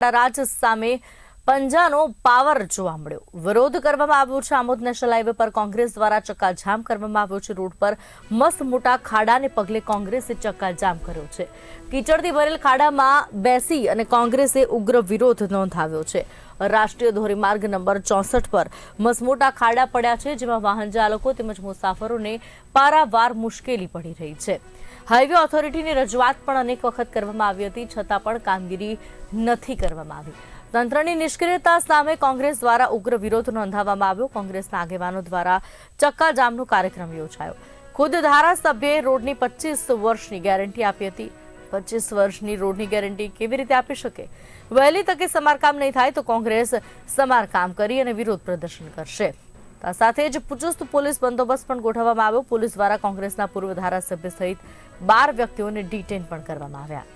રાજ સામે પંજાનો પાવર જોવા મળ્યો. વિરોધ કરવામાં આવ્યો છે. આમોદ નેશનલ હાઈવે પર કોંગ્રેસ દ્વારા ચક્કાજામ કરવામાં આવ્યો છે. રોડ પર મસ્ત મોટા ખાડાને પગલે કોંગ્રેસે ચક્કાજામ કર્યો છે. કીચડથી ભરેલ ખાડામાં બેસી અને કોંગ્રેસે ઉગ્ર વિરોધ નોંધાવ્યો છે. રાષ્ટ્રીય ધોરીમાર્ગ નંબર ચોસઠ પર મસમોટા ખાડા પડ્યા છે, જેમાં વાહન ચાલકો તેમજ મુસાફરોને પારાવાર મુશ્કેલી પડી રહી છે. હાઈવે ઓથોરિટીની રજૂઆત પણ અનેક વખત કરવામાં આવી હતી. છતાં પણ કામગીરી નથી કરવામાં આવી. તંત્રની નિષ્ક્રિયતા સામે કોંગ્રેસ દ્વારા ઉગ્ર વિરોધ નોંધાવવામાં આવ્યો. કોંગ્રેસના આગેવાનો દ્વારા ચક્કાજામનો કાર્યક્રમ યોજાયો. ખુદ ધારાસભ્યએ રોડની પચીસ વર્ષની ગેરંટી આપી હતી. પચીસ વર્ષની રોડની ગેરંટી કેવી રીતે આપી શકે? વહેલી તકે સમારકામ નહીં થાય તો કોંગ્રેસ સમારકામ કરી અને વિરોધ પ્રદર્શન કરશે. સાથે જ ચુસ્ત પોલીસ બંદોબસ્ત પણ ગોઠવવામાં આવ્યો. પોલીસ દ્વારા કોંગ્રેસના પૂર્વ ધારાસભ્ય સહિત બાર વ્યક્તિઓને ડિટેન પણ કરવામાં આવ્યા.